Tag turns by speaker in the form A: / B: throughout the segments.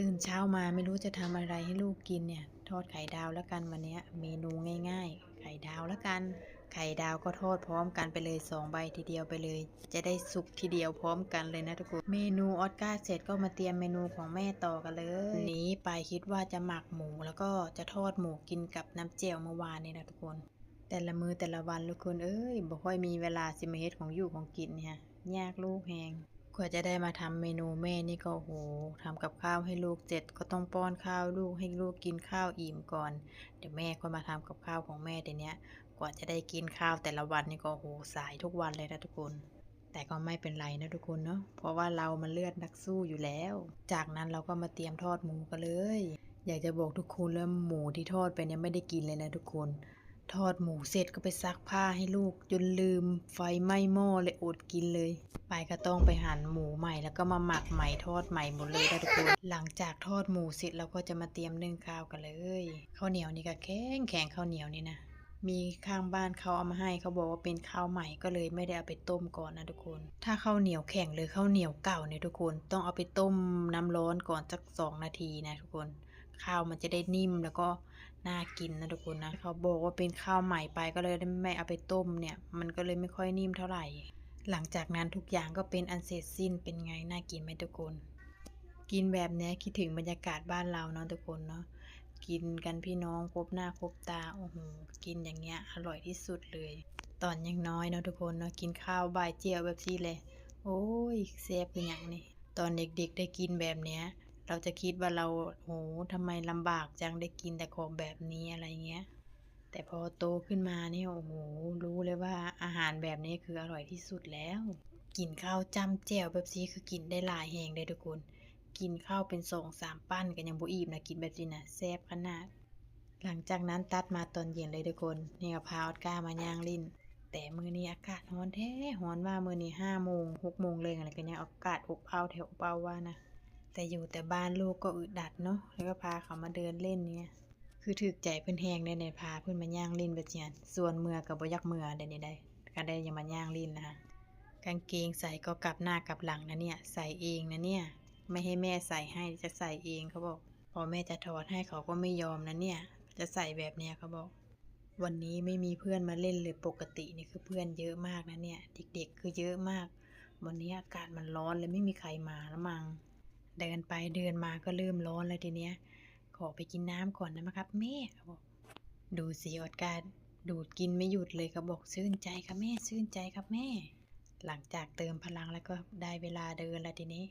A: ตื่นเช้ามาไม่รู้จะทำอะไรให้ลูกกินเนี่ย ทอดไข่ดาวแล้วกันวันนี้เมนูง่าย ๆ ไข่ดาวแล้วกัน ไข่ดาวก็ทอดพร้อมกันไปเลยสองใบทีเดียวไปเลย จะได้สุกทีเดียวพร้อมกันเลยนะทุกคนเมนูออสการ์เสร็จก็มาเตรียมเมนูของแม่ต่อกันเลยนี้ไปายคิดว่าจะหมักหมูแล้วก็จะทอดหมูกินกับน้ำเจียวเมื่อวานนี่นะทุกคน แต่ละมือแต่ละวันทุกคนเอ้ยบ่ค่อยมีเวลาสิมาเฮ็ดของอยู่ของกินเนี่ยยากลูกแหง กว่าจะได้มาทำเมนูแม่นี่ก็โหทำกับข้าวให้ลูกเสร็จก็ต้องป้อนข้าวลูกให้ลูกกินข้าวอิ่มก่อน เดี๋ยวแม่ก็มาทำกับข้าวของแม่เดี๋ยวนี้กว่าจะได้กินข้าวแต่ละวันนี่ก็โอ้โหสายทุกวันเลยนะทุกคน แต่ก็ไม่เป็นไรนะทุกคนเนาะเพราะว่าเรามันเลือดนักสู้อยู่แล้ว จากนั้นเราก็มาเตรียมทอดหมูกันเลย อยากจะบอกทุกคนแล้วหมูที่ทอดไปเนี่ยไม่ได้กินเลยนะทุกคน ทอดหมูเสร็จก็ไปซักผ้าให้ลูก จนลืมไฟไหม้หม้อเลยอดกินเลยไปก็ต้องไปหั่นหมูใหม่แล้วก็มาหมักใหม่ทอดใหม่หมดเลยนะทุกคนหลังจากทอดหมูเสร็จเราก็จะมาเตรียมนึ่งข้าวกันเลยข้าวเหนียวนี่ก็แข็งแข็งข้าวเหนียวนี่นะมีข้างบ้านเขาเอามาให้เขาบอกว่าเป็นข้าวใหม่ก็เลยไม่ได้เอาไปต้มก่อนนะทุกคน ถ้าข้าวเหนียวแข็งหรือข้าวเหนียวเก่าเนี่ยทุกคน ต้องเอาไปต้มน้ำร้อนก่อนสักสองนาทีนะทุกคน ข้าวมันจะได้นิ่มแล้วก็ น่ากินนะทุกคนนะเขาบอกว่าเป็นข้าวใหม่ไปก็เลยไม่เอาไปต้มเนี่ย มันก็เลยไม่ค่อยนิ่มเท่าไหร่ หลังจากนั้นทุกอย่างก็เป็นอันเสร็จสิ้นเป็นไงน่ากินไหมทุกคน กินแบบนี้คิดถึงบรรยากาศบ้านเราเนาะทุกคนเนาะกินกันพี่น้องครบหน้าครบตาโอ้โหกินอย่างเงี้ยอร่อยที่สุดเลย ตอนยังน้อยเนาะทุกคนเนาะกินข้าวบ่ายเจียวแบบนี้เลย โอ้ยเซฟเป็นอย่างนี้ตอนเด็กๆได้กินแบบเนี้ย เราจะคิดว่าเราโหทำไมลำบากจังได้กินแต่ของแบบนี้อะไรเงี้ย แต่พอโตขึ้นมาเนี่ยโอ้โหรู้เลยว่าอาหารแบบนี้คืออร่อยที่สุดแล้วกินข้าวจ้ำแจ่วแบบนี้คือกินได้หลายแหงเลยทุกคน กินข้าวเป็นสองสามปั้นกันยังบ่อิ่มนะกินแบบนี้นะแซ่บขนาด หลังจากนั้นตัดมาตอนเย็นเลยทุกคนนี่ก็พาออดก้ามาย่างลิ้นแต่มือนี้อากาศร้อนแท้ร้อนว่ามือนี้ห้าโมงหกโมงเลยอะไรกันเนี่ยอากาศอบอ้าวแถวอบอ้าวว่านะ แต่อยู่แต่บ้านลูกก็อึดดัดเนาะแล้วก็พาเขามาเดินเล่นเนี่ยคือถึกใจเพิ่อนแฮงได้ในพาเพิ่อนมาย่างลิ้นแบบเนี้ยส่วนเมื่อกับบยักเมื่อได้นี่ได้ก็ได้ยังมาย่างลิ้นนะคะกางเกงใส่ก็กลับหน้ากลับหลังนะเนี่ยใส่เองนะเนี่ยไม่ให้แม่ใส่ให้จะใส่เองเขาบอก พอแม่จะถอดให้เขาก็ไม่ยอมนะเนี่ย จะใส่แบบเนี้ยเขาบอก วันนี้ไม่มีเพื่อนมาเล่นเลยปกตินี่คือเพื่อนเยอะมากนะเนี่ย เด็กๆคือเยอะมาก วันนี้อากาศมันร้อนเลยไม่มีใครมาล้วมัง เดินไปเดินมาก็เริ่มร้อนแล้วทีเนี้ย ขอไปกินน้ำก่อนนะครับ แม่เขาบอก ดูสิออดการดูดกินไม่หยุดเลยเขาบอกชื่นใจครับแม่ชื่นใจครับแม่ หลังจากเติมพลังแล้วก็ได้เวลาเดินแล้วทีนี้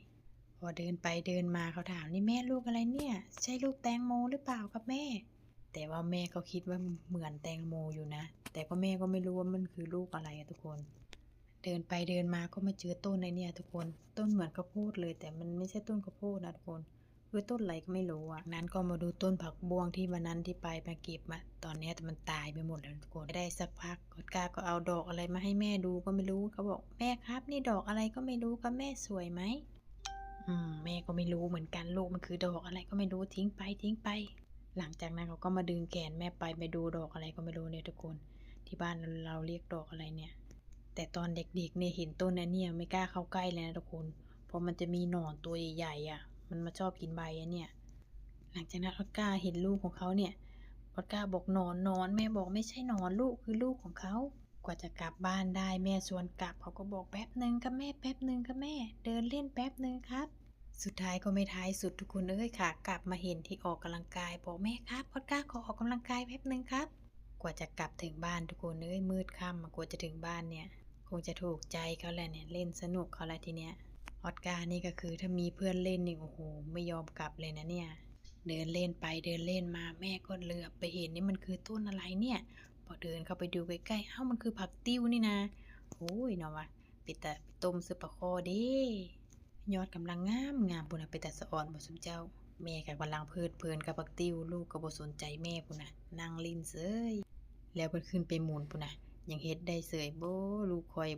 A: พอเดินไปเดินมาเขาถามนี่แม่ลูกอะไรเนี่ย ใช่ลูกแตงโมหรือเปล่าครับแม่ แต่ว่าแม่ก็คิดว่าเหมือนแตงโมอยู่นะ แต่ก็แม่ก็ไม่รู้ว่ามันคือลูกอะไรอะทุกคน เดินไปเดินมาก็มาเจอต้นในเนี่ยทุกคน ต้นเหมือนข้าวโพดเลย แต่มันไม่ใช่ต้นข้าวโพดนะทุกคนคือต้นอะไรก็ไม่รู้อะนั้นก็มาดูต้นผักบวงที่วันนั้นที่ไปมาเก็บมาตอนนี้แต่มันตายไปหมดแล้วทุกคนได้สักพักกดกาก็เอาดอกอะไรมาให้แม่ดูก็ไม่รู้เขาบอกแม่ครับ นี่ดอกอะไรก็ไม่รู้ครับแม่สวยไหมอืมแม่ก็ไม่รู้เหมือนกันลูกมันคือดอกอะไรก็ไม่รู้ทิ้งไปทิ้งไป หลังจากนั้นเขาก็มาดึงแขนแม่ไปไปดูดอกอะไรก็ไม่รู้เนี่ยทุกคน ที่บ้านเราเรียกดอกอะไรเนี่ย แต่ตอนเด็กๆเนี่ยเห็นต้นนั้นเนี่ยไม่กล้าเข้าใกล้เลยนะทุกคน เพราะมันจะมีหนอนตัวใหญ่ๆอะ มันมาชอบกินใบอะเนี่ย หลังจากนั้นออสการ์เห็นลูกของเขาเนี่ยออสการ์บอกหนอนหนอนแม่บอกไม่ใช่หนอนลูกคือลูกของเขา กว่าจะกลับบ้านได้แม่ชวนกลับเขาก็บอกแป๊บหนึ่งครับแม่แป๊บหนึ่งครับแม่ เดินเล่นแป๊บหนึ่งครับ สุดท้ายก็ไม่ท้ายสุดทุกคนเอ้ยค่ะ กลับมาเห็นที่ออกกำลังกายบอกแม่ครับออสการ์ขอออกกำลังกายแป๊บหนึ่งครับ กว่าจะกลับถึงบ้านทุกคนเอ้ยมืดค่ำอะกว่าจะถึงบ้านเนี่ย งจะถูกใจเขาแหละเนี่ยเล่นสนุกเขาแหละทีเนี้ยออสการ์นี่ก็คือถ้ามีเพื่อนเล่นนี่โอ้โหไม่ยอมกลับเลยนะเนี่ย เดินเล่นไปเดินเล่นมาแม่ก็เหลือบไปเห็นนี่มันคือต้นอะไรเนี่ย พอเดินเข้าไปดูใกล้ๆเอ้ามันคือผักติ้วนี่นะโอ้ยเนาะวะไปแต่ต้มซื้อปลาคอเดิยอดกำลังงามงามปุ่นนะไปแต่สะอ่อนบสมเจ้า แม่กับกำลังเพลิดเพลินกับผักติ้วลูกก็บ่สนใจแม่ปุ่นนะนั่งลินเสยแล้วเพิ่นขึ้นไปหมุนปุ่นนะ ยังเฮ็ดได้เสยโบลูกคอย